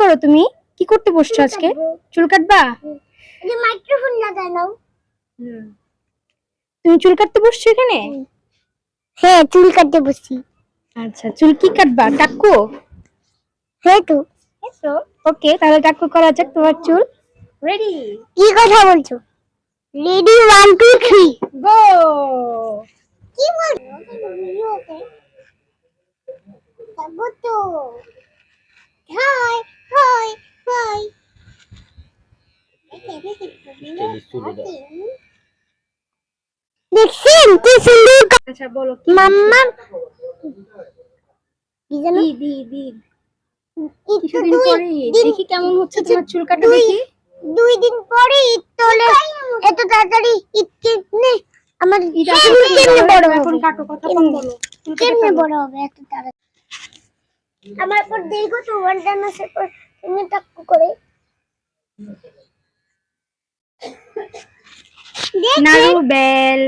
করো তুমি? কি করতে বসছো আজকে? চুল কাটবা? এই মাইক্রোফোন লাগাই নাও তুমি চুল কাটতে বসছো এখানে? হ্যাঁ চুল কাটতে বসছি। আচ্ছা চুল কি কাটবা? টাক্কু হ্যাঁ তো। ওকে তাহলে টাক্কু করা যাক তোমার চুল। রেডি কি কথা বলছো? Ready one two three go কি বলছো তো। হাই দেখছেন? কি সুন্দর আচ্ছা বলো মাম্মা কি জানো কিছুদিন পরে দেখি কেমন হচ্ছে তোমার চুল কাটা দেখি। দুই দিন পরে ঈদ চলে এত তাড়াতাড়ি ঈদ কেমনে? আমার চুল কেমনে বড় এখন কাটো কথা কম বলো। কেমনে বড় হবে এত তাড়াতাড়ি? আমার পর দীর্ঘ তো ওয়ান ডান্সের পর তুমি টাক্কু করে নাড়ু বেল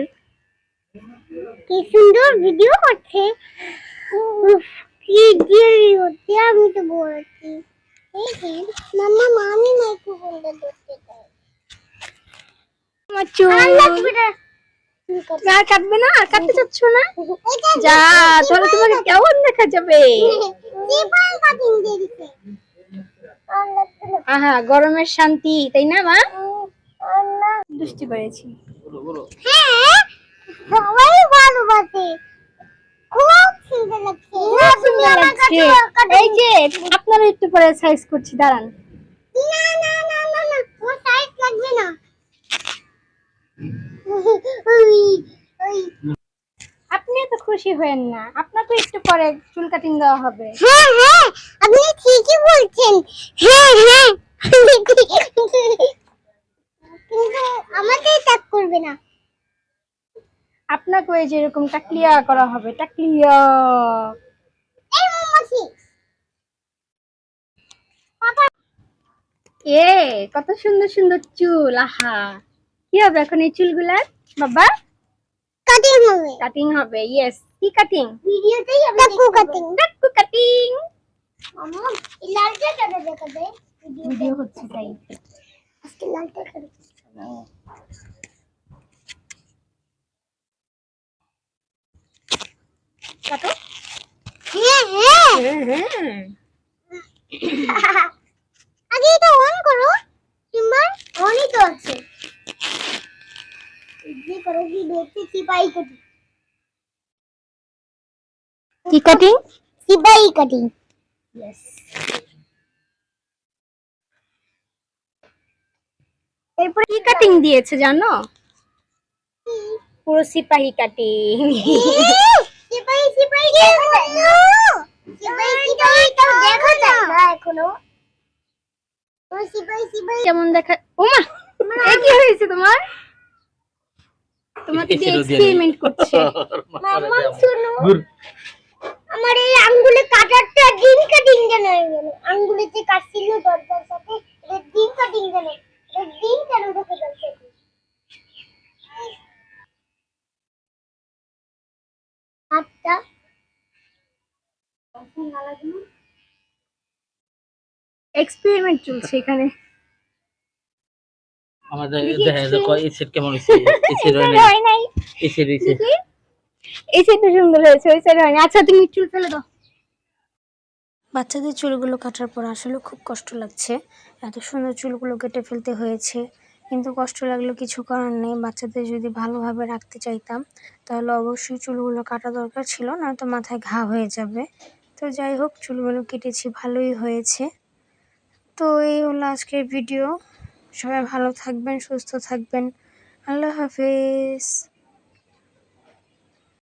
কি সুন্দর ভিডিও করছে কি দেরি হচ্ছে আমি তো বলছি এই যে, মাম্মা মামি মাইক্রোফোনটা ধরতে চাই তোমার লাগবে না কাটবে কাটতে চাচ্ছ না যা তাহলে তোমাকে কেমন দেখা যাবে চিপাই কাটিং দিয়ে দিছে আর লাগবে না আহা গরমের শান্তি তাই না মা? দুষ্টি করেছি। হ্যাঁ সবাই ভালোবাসে খুব সুন্দর লাগছে। না তুমি আমার কাছে এই যে আপনারা একটু পরে সাইজ করছি দাঁড়ান না না না না না ও সাইজ লাগবে না ওই ওই আপনি এত খুশি হয়েন না। আপনাকে একটু পরে চুল কাটিং দেওয়া হবে। হ্যাঁ হ্যাঁ আপনি ঠিকই বলছেন। হ্যাঁ হ্যাঁ কিন্তু আমাকে টাক করবে না। আপনাকে ওই যে এরকম টাকলিয়া করা হবে টাকলিয়া এই মামাসি এ কত সুন্দর সুন্দর চুল আহা। কি হবে এখন এই চুলগুলার? বাবা? কাটিং হবে। কাটিং হবে ইয়েস কি কাটিং ভিডিওতেই আমি টাকু কাটিং টাকু কাটিং মামা এই লালটা কেটে দেখা যায় ভিডিও হচ্ছে তাই। আজকে লালটা কেটে কাটো। হ্যাঁ হ্যাঁ। হ্যাঁ হ্যাঁ। আগে এটা অন করো সিম্বার অনই তো আছে। যে করো কি দেখতে সিপাই কাটিং। কি কাটিং সিপাই কাটিং ইয়েস এরপর কি কাটিং দিয়েছে জানো? পুরো সিপাহি কাটিং সিপাই সিপাই কেমন দেখা ওমা এ কি হয়েছে তোমার? তোমাকে এক্সপেরিমেন্ট করছে। মাম্মা শুনো। আমার এই আঙ্গুলে কাটারটা ডিম কাটিং কেন হয়ে গেল আঙ্গুলে যে কাটছিল দরজার সাথে এটা ডিম কাটিং কেন এটা ডিম কেন ঢুকে যাচ্ছে আচ্ছা এক্সপেরিমেন্ট চলছে এখানে। আমাদের দেখা দেখো এই সেট কেমন হয়েছে এই সেট হয় নাই। এই সেট হয়েছে এই সাইডটা সুন্দর হয়েছে, ওই সাইড হয়নি। আচ্ছা তুমি চুল ফেলে দাও। বাচ্চাদের চুলগুলো কাটার পর আসলে খুব কষ্ট লাগছে। এত সুন্দর চুলগুলো কেটে ফেলতে হয়েছে। কিন্তু কষ্ট লাগলেও কিছু করার নেই। বাচ্চাদের যদি ভালোভাবে রাখতে চাইতাম, তাহলে অবশ্যই চুলগুলো কাটা দরকার ছিল, নয়তো মাথায় ঘা হয়ে যাবে। তো যাই হোক, চুলগুলো কেটেছি, ভালোই হয়েছে। তো এই হলো আজকের ভিডিও। সবাই ভালো থাকবেন, সুস্থ থাকবেন। আল্লাহ হাফেজ।